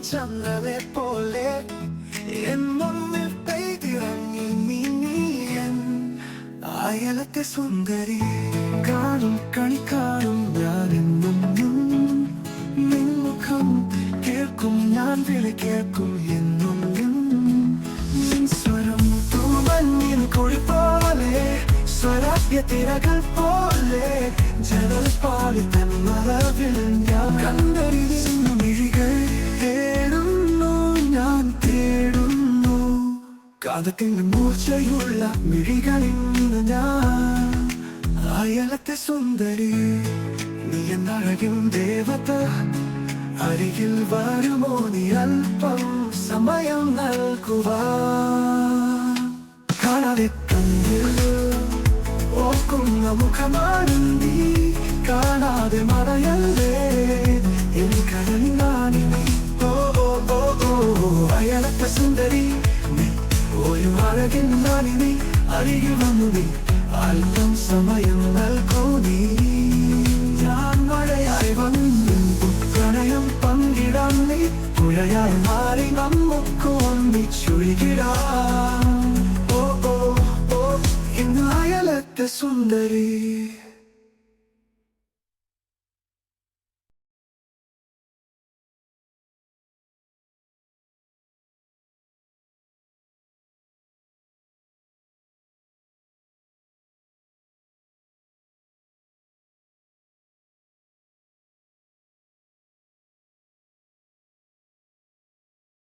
ചന്ദ്രനെ പോലെ എൻ മുന്നിൽ പെയ്തിറങ്ങി മിന്നിയൻ അയലത്തെ സുന്ദരി കാണും കാണും ഞാനെന്നും നിൻമുഖം കേൾക്കും ഞാൻ വിളി കേൾക്കും എന്നും സ്വരം തൂമഞ്ഞിൻ കുഴി പോലെ സ്വരാഭ്യ തിരകൾ പോലെ ജനൽ പാടി തന്മറവിൽ ഞാൻ കണ്ടറിയുന്നു കാതത്തിന്റെ മൂർച്ചയുള്ള മിഴികളിൽ നിന്ന് ഞാൻ അയലത്തെ സുന്ദരി നീ എന്നഴകും ദേവത അരികിൽ വരുമോ നീ അല്പം സമയം നൽകുക കാണാതെ കണ്ണിൽ ഓർക്കുന്ന മുഖമാണ് നീ കാണാതെ മറയല്ലേ എനിക്കറിയാനിനി ഓ ഓ ഓ ഓ അയലത്തെ സുന്ദരി ഒരു അഴകിൻ നാനിനി അരികിൽ വന്നു നീ. അല്പം സമയം നൽകൂ നീ. ഞാൻ മഴയായി വന്നു പ്രണയം പങ്കിടാൻ നീ. പുഴയായി മാറി നമുക്ക് ഒന്നിച്ചൊഴുകിടാം ഓ ഓ ഓ ഇന്ന് അയലത്തെ സുന്ദരി.